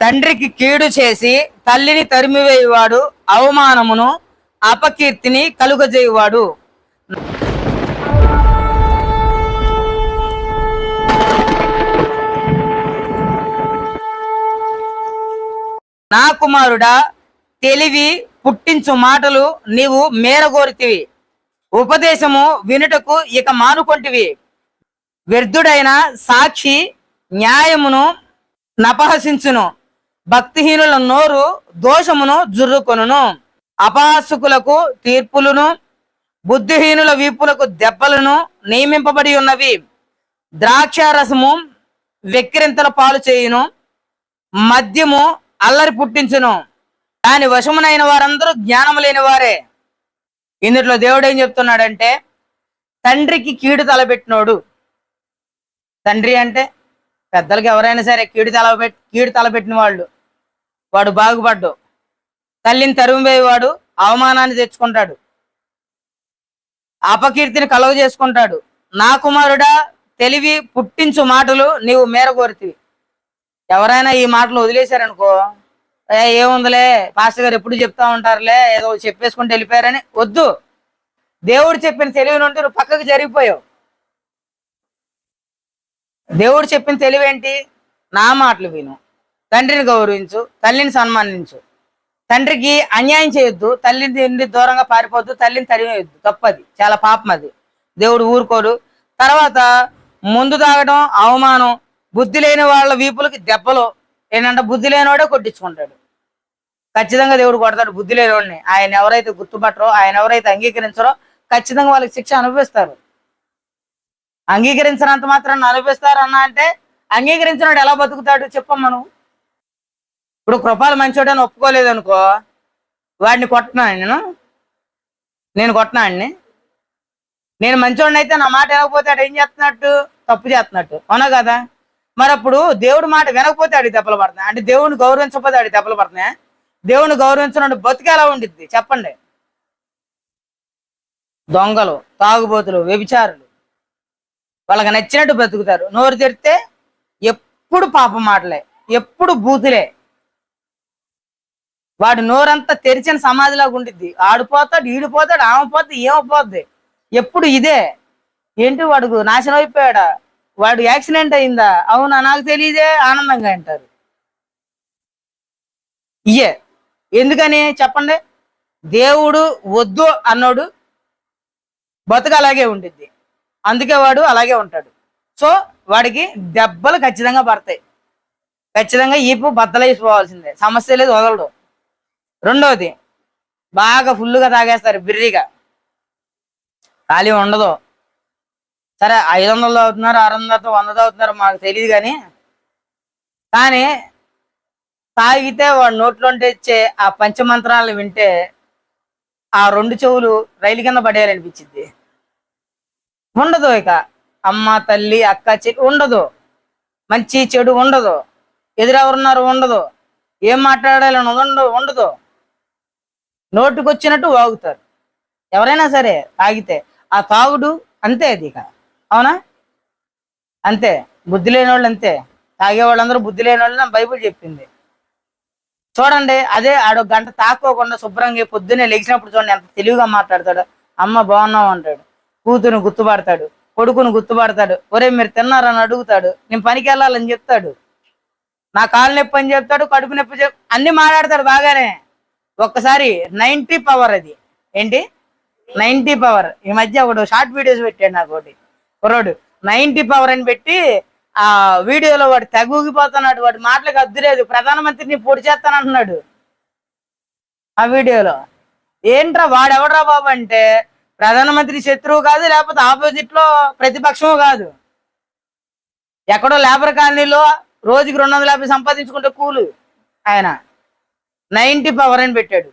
తండ్రికి కీడు చేసి తల్లిని తరిమివేయువాడు అవమానమును అపకీర్తిని కలుగజేయువాడు. నా కుమారుడా తెలివి పుట్టించు మాటలు నీవు మేరగోరితివి. ఉపదేశము వినుటకు ఇక మానుకొంటివి. వ్యర్థుడైన సాక్షి న్యాయమును నపహసించును. భక్తిహీనుల నోరు దోషమును జుర్రుకొనును. అపాసుకులకు తీర్పులను బుద్ధిహీనుల వీపులకు దెబ్బలను నియమింపబడి ఉన్నవి. ద్రాక్షారసము వెక్కిరింతల పాలు చేయును. మద్యము అల్లరి పుట్టించును. దాని వశమునైన వారందరూ జ్ఞానం లేని వారే. ఇందులో దేవుడు ఏం చెప్తున్నాడంటే తండ్రికి కీడు తలపెట్టినోడు. తండ్రి అంటే పెద్దలకు ఎవరైనా సరే కీడు తలపెట్టి కీడు తలపెట్టిన వాళ్ళు. వాడు బాగుపడ్డు. తల్లిని తరుమువేవాడు అవమానాన్ని తెచ్చుకుంటాడు. అపకీర్తిని కలుగ చేసుకుంటాడు. నా కుమారుడా తెలివి పుట్టించు మాటలు నీవు మేరగోరితివి ఎవరైనా ఈ మాటలు వదిలేశారనుకో ఏముందిలే పాస్టర్ గారు ఎప్పుడు చెప్తా ఉంటారులే ఏదో చెప్పేసుకుంటూ వెళ్ళిపోయారని వద్దు. దేవుడు చెప్పిన తెలివి నుండి నువ్వు పక్కకు జరిగిపోయావు. దేవుడు చెప్పిన తెలివి ఏంటి నా మాటలు విను. తండ్రిని గౌరవించు తల్లిని సన్మానించు. తండ్రికి అన్యాయం చేయొద్దు తల్లిని నుండి దూరంగా పారిపోద్దు తల్లిని తరివేయొద్దు తప్పది. చాలా పాపం అది. దేవుడు ఊరుకోడు. తర్వాత ముందు తాగడం అవమానం. బుద్ధి లేని వాళ్ళ వీపులకి దెబ్బలు. ఏంటంటే బుద్ధి లేనివాడే కొట్టించుకుంటాడు. ఖచ్చితంగా దేవుడు కొడతాడు బుద్ధి లేనివాడిని. ఆయన ఎవరైతే గుర్తుపట్టరో ఆయన ఎవరైతే అంగీకరించరో ఖచ్చితంగా వాళ్ళకి శిక్ష అనుభవిస్తారు. అంగీకరించినంత మాత్రం అనుభవిస్తారు అన్న అంటే అంగీకరించినాడు ఎలా బతుకుతాడు చెప్పమ్మా నువ్వు? ఇప్పుడు కృపాలు మంచోడు అని ఒప్పుకోలేదు అనుకో వాడిని కొట్టనా నేను? నేను కొట్టనా అండి? నేను మంచోడిని అయితే నా మాట వినకపోతే ఆడు ఏం చేస్తున్నట్టు? తప్పు చేస్తున్నట్టు. అవునా కదా? మరి అప్పుడు దేవుడి మాట వినకపోతే ఆడి దెబ్బలు పడుతున్నాయి. అంటే దేవుడిని గౌరవించకపోతే ఆడి దెబ్బలు పడుతున్నాయి. దేవుని గౌరవించిన బతుకు ఎలా ఉండిద్ది. చెప్పండి. దొంగలు తాగుబోతులు వ్యభిచారులు వాళ్ళకి నచ్చినట్టు బ్రతుకుతారు. నోరు తెరిస్తే ఎప్పుడు పాప మాటలే ఎప్పుడు బూతులే. వాడు నోరంతా తెరిచిన సమాధిలాగా ఉండిద్ది. ఆడిపోతాడు ఈడిపోతాడు ఆమె పోతే ఏమైపోద్ది ఎప్పుడు ఇదే? ఏంటి వాడు నాశనం అయిపోయాడా? వాడు యాక్సిడెంట్ అయిందా? అవునా? నాకు తెలియదే ఆనందంగా అంటారు. ఇయే ఎందుకని? చెప్పండి. దేవుడు వద్దు అన్నాడు. బతుక అలాగే ఉండిద్ది. అందుకే వాడు అలాగే ఉంటాడు. సో వాడికి దెబ్బలు ఖచ్చితంగా పడతాయి. ఖచ్చితంగా ఈపు బద్దలైపోవాల్సిందే. సమస్య లేదు వదలడు. రెండవది బాగా ఫుల్గా తాగేస్తారు బిర్రిగా. ఖాళీ ఉండదు. సరే ఐదు వందలు అవుతున్నారు ఆరు వందలతో వందతో అవుతున్నారు మాకు తెలియదు కానీ. కానీ తాగితే వాడు నోట్లో ఇచ్చే ఆ పంచమంత్రాలను వింటే ఆ రెండు చెవులు రైలు కింద పడేయాలనిపించింది. ఉండదు ఇక. అమ్మ తల్లి అక్క చెల్లి ఉండదు. మంచి చెడు ఉండదు. ఎదురెవరున్నారు ఉండదు. ఏం మాట్లాడాలని ఉండదు ఉండదు. నోటికొచ్చినట్టు వాగుతారు. ఎవరైనా సరే తాగితే ఆ తాగుడు అంతే అది ఇక. అవునా? అంతే. బుద్ధి లేని వాళ్ళు అంతే. తాగే వాళ్ళందరూ బుద్ధి లేని వాళ్ళు బైబుల్ చెప్పింది. చూడండి అదే ఆడు గంట తాకోకుండా శుభ్రంగా పొద్దున్నే లేచినప్పుడు చూడండి ఎంత తెలివిగా మాట్లాడతాడు. అమ్మ బాగున్నావు అంటాడు. కూతురు గుర్తుపడతాడు. కొడుకును గుర్తుపడతాడు. ఒరే మీరు తిన్నారని అడుగుతాడు. నేను పనికి వెళ్ళాలని చెప్తాడు. నా కాలు నొప్పి అని చెప్తాడు కడుపు నొప్పి చెప్ అన్ని మాట్లాడతాడు బాగానే. ఒక్కసారి నైంటీ పవర్ అది. ఏంటి? Ninety power. ఈ మధ్య ఒకడు షార్ట్ వీడియోస్ పెట్టాడు నాకు ఒకటి. కుర్రోడు నైంటీ పవర్ అని పెట్టి ఆ వీడియోలో వాడు తెగూగిపోతున్నాడు. వాడి మాటలకు అద్దులేదు ప్రధానమంత్రిని పొడి చేస్తానంటున్నాడు ఆ వీడియోలో. ఏంట్రా వాడెవడ్రా బాబు అంటే? ప్రధానమంత్రి శత్రువు కాదు లేకపోతే ఆపోజిట్లో ప్రతిపక్షము కాదు. ఎక్కడో లేబర్ కాలనీలో రోజుకి రెండు వందల యాభై సంపాదించుకుంటే కూలు ఆయన. నైంటీ పవర్ అని పెట్టాడు.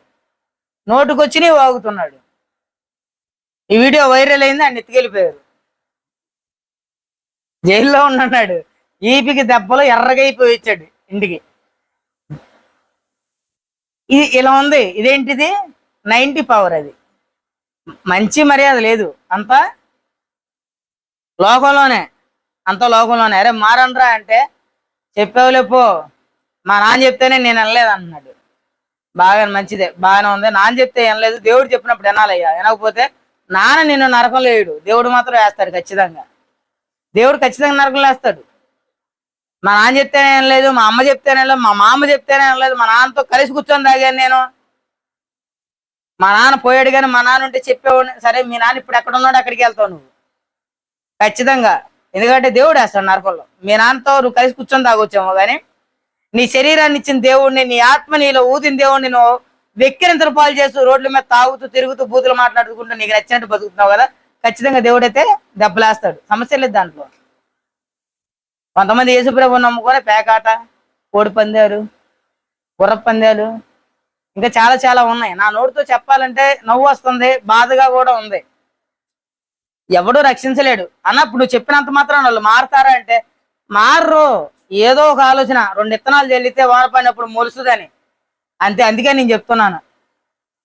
నోటుకొచ్చినవి వాగుతున్నాడు. ఈ వీడియో వైరల్ అయింది ఆయన ఎత్తుకెళ్ళిపోయారు. జైల్లో ఉన్నాడు. ఈపికి దెబ్బలు ఎర్రగైపోయి వచ్చాడు ఇంటికి. ఇది ఇలా ఉంది. ఇదేంటిది? నైంటీ పవర్ అది. మంచి మర్యాద లేదు. అంతా లోకంలోనే అంత లోకంలోనే. అరే మారనరా అంటే చెప్పావులేపో మా నాన్న చెప్తేనే నేను వెళ్ళలేదు అన్నాడు బాగా మంచిదే బాగానే ఉంది. నాన్న చెప్తే ఏం లేదు దేవుడు చెప్పినప్పుడు వినాలయ్యా. వినకపోతే నాన్న నిన్ను నరకం లేడు దేవుడు మాత్రం వేస్తాడు ఖచ్చితంగా. దేవుడు ఖచ్చితంగా నరకం వేస్తాడు మా నాన్న చెప్తేనే లేదు మా అమ్మ చెప్తేనే లేదు మా మామ చెప్తేనే లేదు మా నాన్నతో కలిసి కూర్చొని తాగాను నేను. మా నాన్న పోయాడు కానీ మా నాన్న ఉంటే చెప్పేవాడిని సరే మీ నాన్న ఇప్పుడు ఎక్కడ ఉన్నాడు అక్కడికి వెళ్తావు నువ్వు. ఖచ్చితంగా. ఎందుకంటే దేవుడు వేస్తాడు నరకంలో. మీ నాన్నతో నువ్వు కలిసి కూర్చొని తాగొచ్చాము కానీ నీ శరీరాన్ని ఇచ్చిన దేవుడిని నీ ఆత్మ నీలో ఊదిన దేవుడిని నువ్వు వెక్కిరింతలు పాలు చేస్తూ రోడ్ల మీద తాగుతూ తిరుగుతూ బూతులు మాట్లాడుకుంటూ నీకు నచ్చినట్టు బతుకుతున్నావు కదా? ఖచ్చితంగా దేవుడైతే దెబ్బలేస్తాడు. సమస్య లేదు దాంట్లో. కొంతమంది యేసుప్రభు నమ్ముకొని పేకాట కోడి పందాలు గుర్ర పందాలు ఇంకా చాలా చాలా ఉన్నాయి. నా నోటితో చెప్పాలంటే నవ్వు వస్తుంది బాధగా కూడా ఉంది. ఎవడు రక్షించలేడు. అన్నప్పుడు నువ్వు చెప్పినంత మాత్రం వాళ్ళు మారుతారా అంటే మారరు. ఏదో ఒక ఆలోచన. రెండు ఇత్తనాలు చెల్లితే వాన మొలుస్తుందని. అంతే అందుకే నేను చెప్తున్నాను.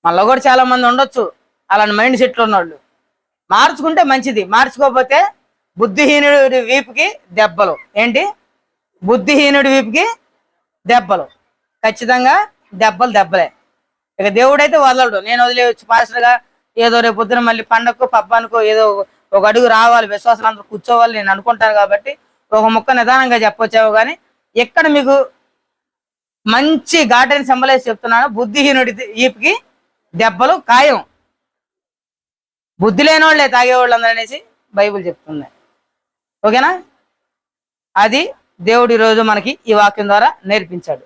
మనలో కూడా చాలా మంది ఉండొచ్చు. అలాంటి మైండ్ సెట్లు ఉన్నోళ్ళు. మార్చుకుంటే మంచిది. మార్చుకోకపోతే బుద్ధిహీనుడి వీపుకి దెబ్బలు. ఏంటి? బుద్ధిహీనుడి వీపుకి దెబ్బలు. ఖచ్చితంగా దెబ్బలు దెబ్బలే. ఇక దేవుడైతే వదలడు. నేను వదిలేయచ్చు. పాస్టర్గా ఏదో రేపు పొద్దున మళ్ళీ పండగకు పబ్బానికో ఏదో ఒక అడుగు రావాలి. విశ్వాసాలు అందరూ కూర్చోవాలి. నేను అనుకుంటాను కాబట్టి ఒక ముక్క నిదానంగా చెప్పొచ్చావు కానీ ఎక్కడ మీకు మంచి గార్డెన్ సింబలేసి చెప్తున్నాను బుద్ధిహీనుడి ఈపుకి దెబ్బలు ఖాయం. బుద్ధి లేని వాళ్ళే తాగేవాళ్ళు అనేసి బైబిల్ చెప్తుంది. ఓకేనా? అది దేవుడు ఈరోజు మనకి ఈ వాక్యం ద్వారా నేర్పించాడు.